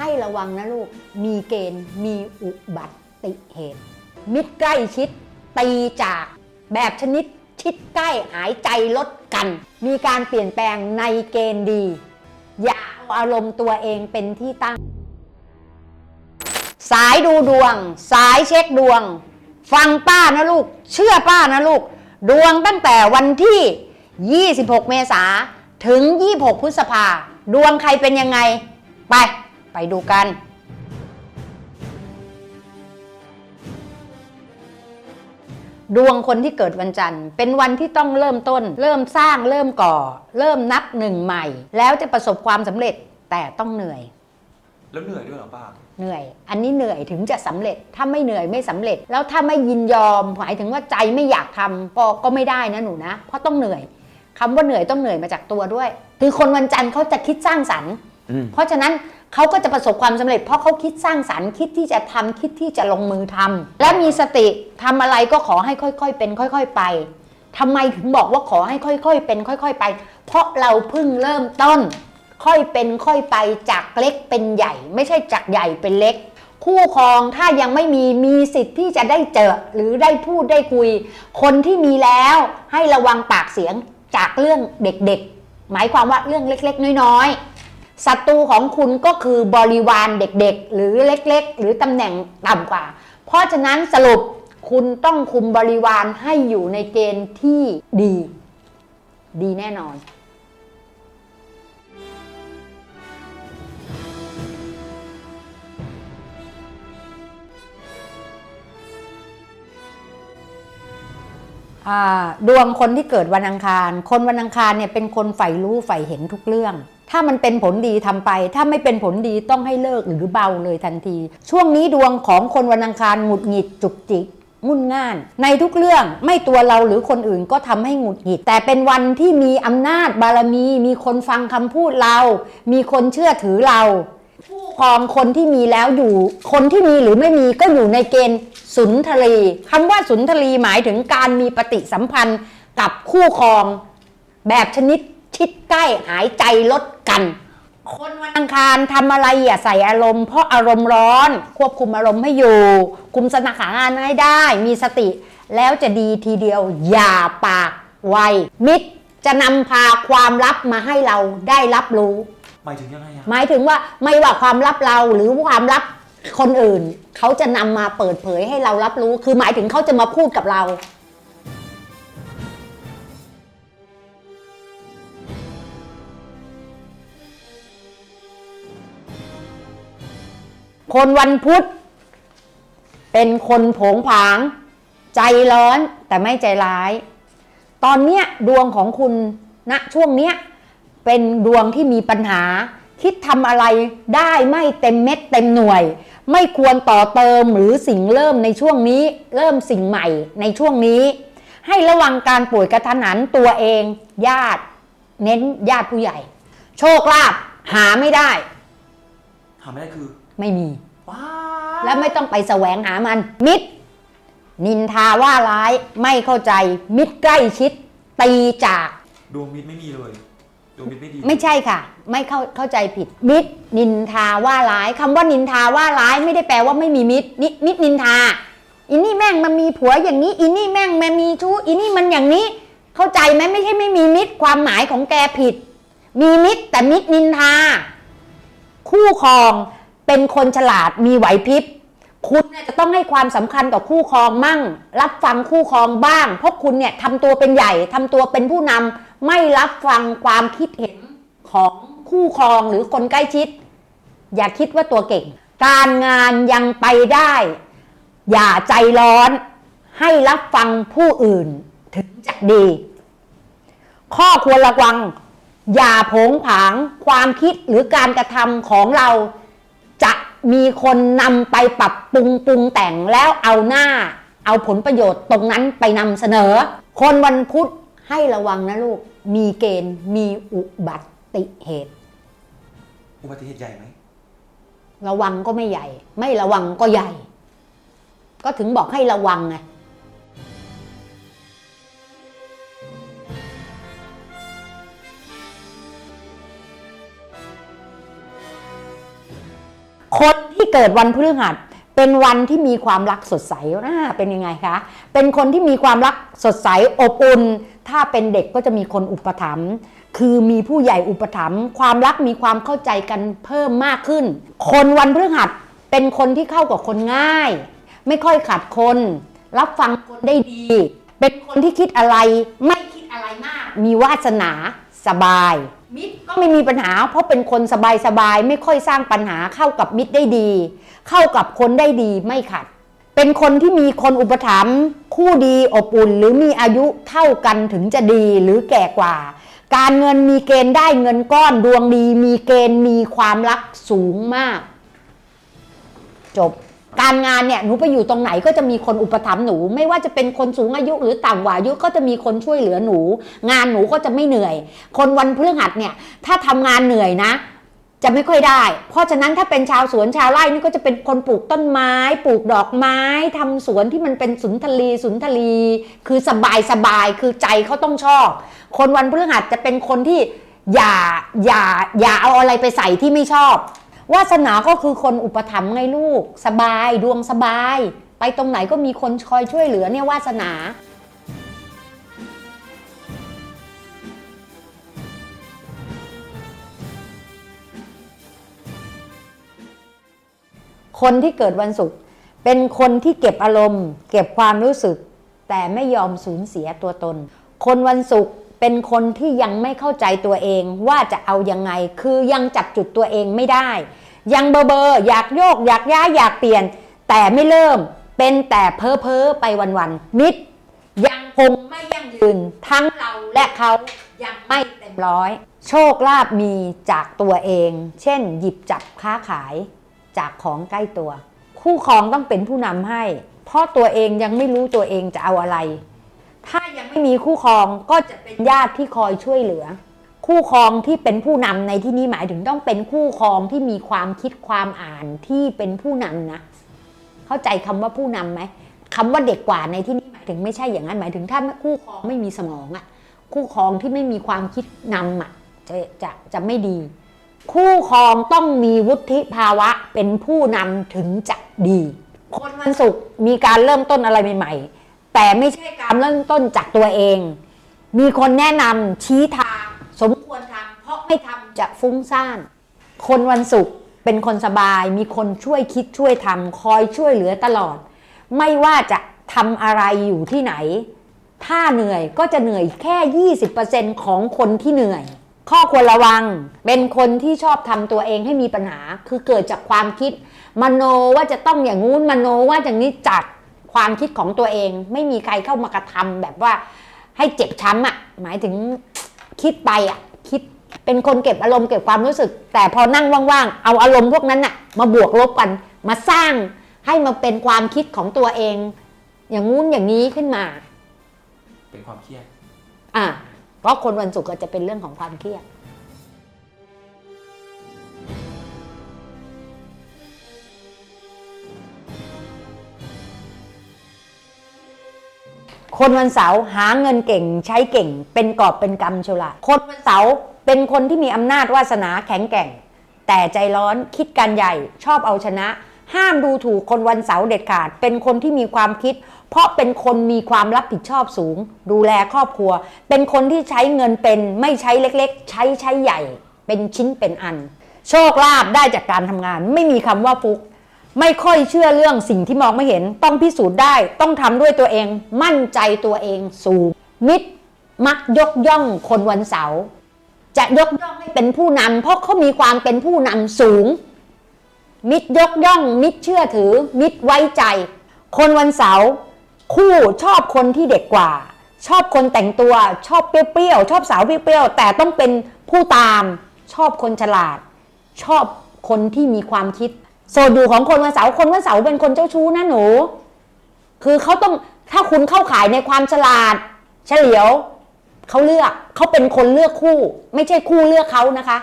ให้ระวังนะลูก มีเกณฑ์มีอุบัติเหตุ มิตรใกล้ชิด ตีจาก แบบชนิดชิดใกล้หายใจลดกัน มีการเปลี่ยนแปลงในเกณฑ์ดี อย่าเอาอารมณ์ตัวเองเป็นที่ตั้ง สายดูดวง สายเช็คดวง ฟังป้านะลูก เชื่อป้านะลูก ดวงตั้งแต่วันที่ 26 เมษาถึง 26 พฤษภา ดวงใครเป็นยังไง ไป ไปดูกัน ดวงคนที่เกิดวันจันทร์ เป็นวันที่ต้องเริ่มต้น เริ่มสร้างเริ่มก่อ เริ่มนับหนึ่งใหม่ แล้วจะประสบความสำเร็จแต่ต้องเหนื่อย แล้วเหนื่อยด้วยเหรอป้า เหนื่อย อันนี้เหนื่อยถึงจะสำเร็จ ถ้าไม่เหนื่อยไม่สำเร็จ แล้วถ้าไม่ยินยอม หมายถึงว่าใจไม่อยากทำก็ก็ไม่ได้นะหนูนะ เพราะต้องเหนื่อยคำว่าเหนื่อยต้องเหนื่อยมาจากตัวด้วย คือคนวันจันทร์เขาจะคิดสร้างสรรค์อืมเพราะฉะนั้น เขาก็จะประสบความสำเร็จเพราะเขาคิดสร้างสรรค์คิดที่จะทำคิดที่จะลงมือทำและมีสติทำอะไรก็ขอให้ค่อยๆเป็น ค่อย ๆ ไปทำไมถึงบอกว่าขอให้ค่อย ๆ เป็น ค่อย ๆ ไป เพราะเราเพิ่งเริ่มต้น ค่อยเป็นค่อยไปจากเล็กเป็นใหญ่ ไม่ใช่จากใหญ่เป็นเล็ก คู่ครองถ้ายังไม่มีมีสิทธิ์ที่จะได้เจอหรือได้พูดได้คุย คนที่มีแล้วให้ระวังปากเสียงจากเรื่องเด็กๆ หมายความว่าเรื่องเล็ก ๆ น้อยๆ ศัตรูของคุณก็คือบริวารเด็กๆ หรือเล็กๆ หรือตำแหน่งต่ำกว่า เพราะฉะนั้นสรุปคุณต้องคุมบริวารให้อยู่ในเกณฑ์ที่ดี ดีแน่นอนดวงคนที่เกิดวันอังคาร คนวันอังคารเนี่ยเป็นคนใฝ่รู้ใฝ่เห็นทุกเรื่อง ถ้ามันเป็นผลดีทำไป ถ้าไม่เป็นผลดีต้องให้เลิกหรือเบาเลยทันที ช่วงนี้ดวงของคนวันอังคารหงุดหงิดจุกจิกงุนง่าน ในทุกเรื่องไม่ตัวเราหรือคนอื่นก็ทำให้หงุดหงิด แต่เป็นวันที่มีอำนาจบารมี มีคนฟังคำพูดเรา มีคนเชื่อถือเราคู่ครองคนที่มีแล้วอยู่ คนที่มีหรือไม่มีก็อยู่ในเกณฑ์สุนทรีคำว่าสุนทรีหมายถึงการมีปฏิสัมพันธ์กับคู่ครอง แบบชนิด ชิดใกล้หายใจลดกัน คนวันอังคารทำอะไรอย่าใส่อารมณ์เพราะอารมณ์ร้อน ควบคุมอารมณ์ให้อยู่ คุมสถานการณ์ให้ได้ มีสติ แล้วจะดีทีเดียวอย่าปากไวมิตรจะนำพาความลับมาให้เราได้รับรู้ หมายถึงยังไงอะหมายถึงว่าไม่ว่าความลับเราหรือความลับคนอื่น เขาจะนำมาเปิดเผยให้เรารับรู้ คือหมายถึงเขาจะมาพูดกับเรา คนวันพุธ เป็นคนโผงผาง ใจร้อนแต่ไม่ใจร้าย ตอนเนี้ยดวงของคุณณช่วงเนี้ยเป็นดวงที่มีปัญหา คิดทำอะไรได้ไม่เต็มเม็ดเต็มหน่วย ไม่ควรต่อเติมหรือสิ่งเริ่มในช่วงนี้ เริ่มสิ่งใหม่ในช่วงนี้ ให้ระวังการป่วยกระทันหันตัวเอง ญาติ เน้นญาติผู้ใหญ่ โชคลาภหาไม่ได้ หาไม่ได้คือ ไม่มีว้า และไม่ต้องไปแสวงหามัน มิตร นินทาว่าร้ายไม่เข้าใจ มิตรใกล้ชิด ตีจาก ดวงมิตรไม่มีเลยดวงมิตรไม่ดีไม่ใช่ค่ะ ไม่เข้าเข้าใจผิด มิตร นินทาว่าร้ายคำว่านินทาว่าร้ายไม่ได้แปลว่าไม่มีมิตรนิมิตรนินทาอินี่แม่งมันมีผัวอย่างนี้อินี่แม่งมันมีชู้อินี่มันอย่างนี้ เข้าใจไหมไม่ใช่ไม่มีมิตรความหมายของแกผิด มีมิตรแต่มิตรนินทา คู่ครอง เป็นคนฉลาดมีไหวพริบคุณเนี่ยจะต้องให้ความสำคัญกับคู่ครองมั่ง รับฟังคู่ครองบ้าง เพราะคุณเนี่ยทำตัวเป็นใหญ่ทำตัวเป็นผู้นำไม่รับฟังความคิดเห็นของคู่ครองหรือคนใกล้ชิด อย่าคิดว่าตัวเก่ง การงานยังไปได้ อย่าใจร้อน ให้รับฟังผู้อื่น ถึงจะดี ข้อควรระวัง อย่าผงผางความคิดหรือการกระทำของเรา มีคนนำไปปรับปรุงปรุงแต่งแล้วเอาหน้า เอาผลประโยชน์ตรงนั้นไปนำเสนอ คนวันพุธให้ระวังนะลูก มีเกณฑ์มีอุบัติเหตุ อุบัติเหตุใหญ่ไหมระวังก็ไม่ใหญ่ ไม่ระวังก็ใหญ่ ก็ถึงบอกให้ระวังไง เกิดวันพฤหัสเป็นวันที่มีความรักสดใสนะเป็นยังไงคะ เป็นคนที่มีความรักสดใสอบอุ่น ถ้าเป็นเด็กก็จะมีคนอุปถัมภ์ คือมีผู้ใหญ่อุปถัมภ์ ความรักมีความเข้าใจกันเพิ่มมากขึ้น คนวันพฤหัสเป็นคนที่เข้ากับคนง่าย ไม่ค่อยขัดคน รับฟังคนได้ดี เป็นคนที่คิดอะไรไม่คิดอะไรมาก มีวาสนาสบาย มิตรก็ไม่มีปัญหา เพราะเป็นคนสบายสบายๆไม่ค่อยสร้างปัญหาเข้ากับมิตรได้ดี เข้ากับคนได้ดีไม่ขัด เป็นคนที่มีคนอุปถัมภ์คู่ดีอบอุ่นหรือมีอายุเท่ากันถึงจะดีหรือแก่กว่า การเงินมีเกณฑ์ได้เงินก้อนดวงดี มีเกณฑ์มีความรักสูงมาก จบ การงานเนี่ยหนูไปอยู่ตรงไหนก็จะมีคนอุปถัมภ์หนู ไม่ว่าจะเป็นคนสูงอายุหรือต่ำกว่าอายุก็จะมีคนช่วยเหลือหนู งานหนูก็จะไม่เหนื่อย คนวันพฤหัสเนี่ยถ้าทำงานเหนื่อยนะ จะไม่ค่อยได้ เพราะฉะนั้นถ้าเป็นชาวสวนชาวไร่นี่ก็จะเป็นคนปลูกต้นไม้ ปลูกดอกไม้ทำสวนที่มันเป็นสุนทรีสุนทรีคือสบายสบายคือใจเขาต้องชอบ คนวันพฤหัสจะเป็นคนที่อย่าอย่าอย่าเอาอะไรไปใส่ที่ไม่ชอบ วาสนาก็คือคนอุปถัมภ์ไงลูก สบายดวงสบาย ไปตรงไหนก็มีคนคอยช่วยเหลือเนี่ยวาสนาคนที่เกิดวันศุกร์เป็นคนที่เก็บอารมณ์ เก็บความรู้สึก แต่ไม่ยอมสูญเสียตัวตน คนวันศุกร์ เป็นคนที่ยังไม่เข้าใจตัวเองว่าจะเอายังไง คือยังจับจุดตัวเองไม่ได้ ยังเบอร์เบอร์อยากโยก อยากย้ายอยากเปลี่ยน แต่ไม่เริ่มเป็นแต่เพ้อเพ้อไปวันๆมิตรยังคงไม่ยั่งยืนทั้งเราและเขายังไม่เต็มร้อย โชคลาภมีจากตัวเอง เช่น หยิบจับค้าขายจากของใกล้ตัว คู่ครองต้องเป็นผู้นำให้ เพราะตัวเองยังไม่รู้ตัวเองจะเอาอะไร ถ้ายังไม่มีคู่ครองก็จะเป็นญาติที่คอยช่วยเหลือ คู่ครองที่เป็นผู้นำในที่นี้หมายถึงต้องเป็นคู่ครองที่มีความคิดความอ่านที่เป็นผู้นำนะ เข้าใจคำว่าผู้นำไหมคำว่าเด็กกว่าในที่นี้หมายถึงไม่ใช่อย่างนั้นหมายถึงถ้าคู่ครองไม่มีสมองอะคู่ครองที่ไม่มีความคิดนำอะจะจะจะไม่ดี คู่ครองต้องมีวุฒิภาวะเป็นผู้นำถึงจะดี คนวันศุกร์มีการเริ่มต้นอะไรใหม่ๆ แต่ไม่ใช่การเริ่มต้นจากตัวเอง มีคนแนะนำชี้ทางสมควรทำเพราะไม่ทำจะฟุ้งซ่าน คนวันศุกร์เป็นคนสบาย มีคนช่วยคิดช่วยทำคอยช่วยเหลือตลอด ไม่ว่าจะทำอะไรอยู่ที่ไหน ถ้าเหนื่อยก็จะเหนื่อยแค่ 20%ของคนที่เหนื่อย ข้อควรระวัง เป็นคนที่ชอบทำตัวเองให้มีปัญหา คือเกิดจากความคิด มโนว่าจะต้องอย่างงู้นมโนว่าอย่างนี้จาก ความคิดของตัวเอง ไม่มีใครเข้ามากระทำแบบว่าให้เจ็บช้ำอะ่ะ หมายถึงคิดไปอะ่ะ คิดเป็นคนเก็บอารมณ์เก็บความรู้สึก แต่พอนั่งว่างๆ เอาอารมณ์พวกนั้นน่ะ มาบวกลบกัน มาสร้างให้มาเป็นความคิดของตัวเอง อย่างงู้นอย่างนี้ขึ้นมา เป็นความเครียด อะเพราะคนวันศุกร์ก็จะเป็นเรื่องของความเครียด คนวันเสาร์หาเงินเก่งใช้เก่ง เป็นกอบเป็นกำเชยวละคนวันเสาร์เป็นคนที่มีอำนาจวาสนาแข็งแกร่ง แต่ใจร้อนคิดการใหญ่ชอบเอาชนะ ห้ามดูถูกคนวันเสาร์เด็ดขาด เป็นคนที่มีความคิด เพราะเป็นคนมีความรับผิดชอบสูง ดูแลครอบครัว เป็นคนที่ใช้เงินเป็นไม่ใช้เล็กๆ ใช้ใช้ใหญ่ เป็นชิ้นเป็นอัน โชคลาภได้จากการทำงาน ไม่มีคำว่าฟุก ไม่ค่อยเชื่อเรื่องสิ่งที่มองไม่เห็น ต้องพิสูจน์ได้ ต้องทำด้วยตัวเอง มั่นใจตัวเองสูง มิตรมักยกย่องคนวันเสาร์จะยกย่องให้เป็นผู้นำเพราะเขามีความเป็นผู้นำสูง มิตรยกย่อง มิตรเชื่อถือ มิตรไว้ใจ คนวันเสาร์คู่ชอบคนที่เด็กกว่า ชอบคนแต่งตัวชอบเปรี้ยวๆชอบสาวเปรี้ยวๆแต่ต้องเป็นผู้ตาม ชอบคนฉลาด ชอบคนที่มีความคิด โซดูของคนวันเสาร์คนวันเสาร์เป็นคนเจ้าชู้นะหนู คือเขาต้องถ้าคุณเข้าขายในความฉลาด เฉลียวเขาเลือกเขาเป็นคนเลือกคู่ ไม่ใช่คู่เลือกเขานะคะ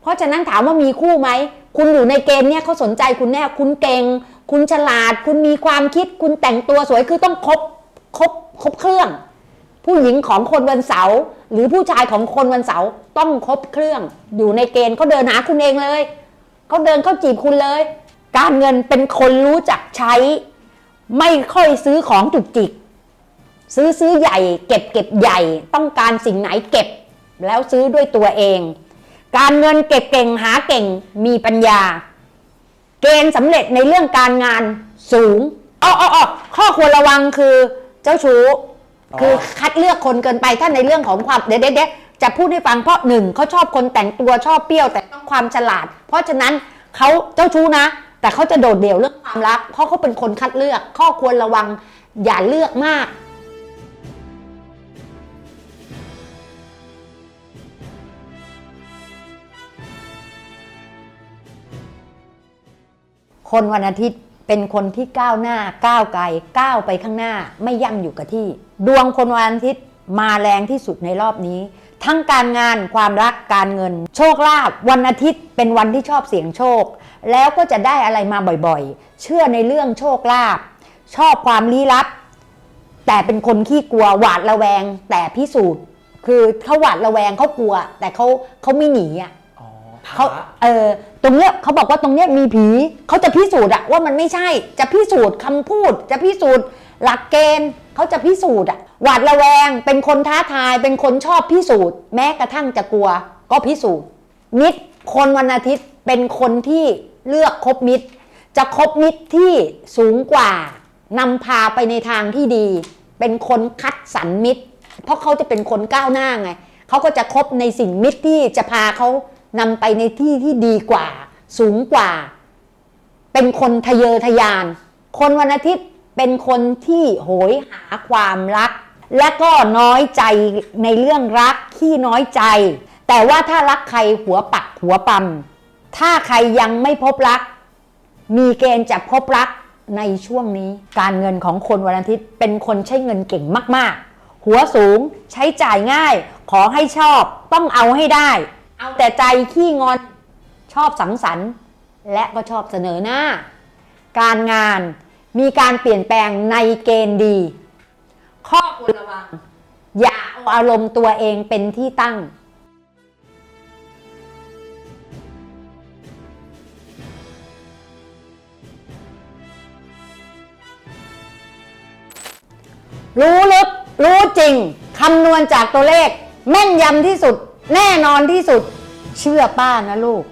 เพราะฉะนั้นถามว่ามีคู่ไหมคุณอยู่ในเกณฑ์เนี่ยเขาสนใจคุณแน่คุณเก่ง คุณฉลาด คุณมีความคิด คุณแต่งตัวสวยคือต้องครบครบครบเครื่อง ผู้หญิงของคนวันเสาร์หรือผู้ชายของคนวันเสาร์ต้องครบเครื่อง อยู่ในเกณฑ์เขาเดินหาคุณเองเลย เขาเดินเข้าจีบคุณเลย การเงินเป็นคนรู้จักใช้ ไม่ค่อยซื้อของจุกจิก ซื้อซื้อใหญ่ เก็บเก็บใหญ่ ต้องการสิ่งไหนเก็บ แล้วซื้อด้วยตัวเอง การเงินเก็บเก่งหาเก่งมีปัญญา เกณฑ์สำเร็จในเรื่องการงานสูงอ๋ออ๋ออ๋อข้อควรระวังคือเจ้าชู้อ๋อคือคัดเลือกคนเกินไปถ้าในเรื่องของความเดี๋ยวเดี๋ยวเดี๋ยว จะพูดให้ฟังเพราะหนึ่งเขาชอบคนแต่งตัวชอบเปรี้ยวแต่ต้องความฉลาด เพราะฉะนั้นเขาเจ้าชู้นะ แต่เขาจะโดดเดี่ยวเรื่องความรัก เพราะเขาเป็นคนคัดเลือก ข้อควรระวังอย่าเลือกมากคนวันอาทิตย์เป็นคนที่ก้าวหน้าก้าวไกลก้าวไปข้างหน้าไม่ยั่งอยู่กับที่ ดวงคนวันอาทิตย์มาแรงที่สุดในรอบนี้ ทั้งการงานความรักการเงิน โชคลาภวันอาทิตย์เป็นวันที่ชอบเสี่ยงโชค แล้วก็จะได้อะไรมาบ่อยๆ เชื่อในเรื่องโชคลาภชอบความลี้ลับ แต่เป็นคนขี้กลัวหวาดระแวง แต่พิสูจน์ คือเขาหวาดระแวงเขากลัว แต่เขาเขาไม่หนีอะอ๋อเขาพระเออตรงเนี้ยเขาบอกว่าตรงเนี้ยมีผีเขาจะพิสูจน์อะว่ามันไม่ใช่ จะพิสูจน์คำพูด จะพิสูจน์หลักเกณฑ์ เขาจะพิสูจน์อะหวาดระแวง เป็นคนท้าทาย เป็นคนชอบพิสูจน์ แม้กระทั่งจะกลัว ก็พิสูจน์ มิตรคนวันอาทิตย์เป็นคนที่เลือกคบมิตร จะคบมิตรที่สูงกว่านำพาไปในทางที่ดี เป็นคนคัดสรรมิตร เพราะเขาจะเป็นคนก้าวหน้าไงเขาก็จะคบในสิ่งมิตรที่จะพาเขานำไปในที่ที่ดีกว่า สูงกว่า เป็นคนทะเยอทะยาน คนวันอาทิตย์ เป็นคนที่โหยหาความรัก และก็น้อยใจในเรื่องรักขี้น้อยใจ แต่ว่าถ้ารักใครหัวปักหัวปั๊มถ้าใครยังไม่พบรัก มีเกณฑ์จะพบรักในช่วงนี้ การเงินของคนวันอาทิตย์เป็นคนใช้เงินเก่งมากๆ หัวสูงใช้จ่ายง่าย ขอให้ชอบต้องเอาให้ได้ เอาแต่ใจขี้งอนชอบสังสรรค์ และก็ชอบเสนอหน้า การงาน มีการเปลี่ยนแปลงในเกณฑ์ดี ข้อควรระวัง อย่าเอาอารมณ์ตัวเองเป็นที่ตั้ง รู้ลึก รู้จริง คำนวณจากตัวเลข แม่นยำที่สุด แน่นอนที่สุด เชื่อป้านะลูก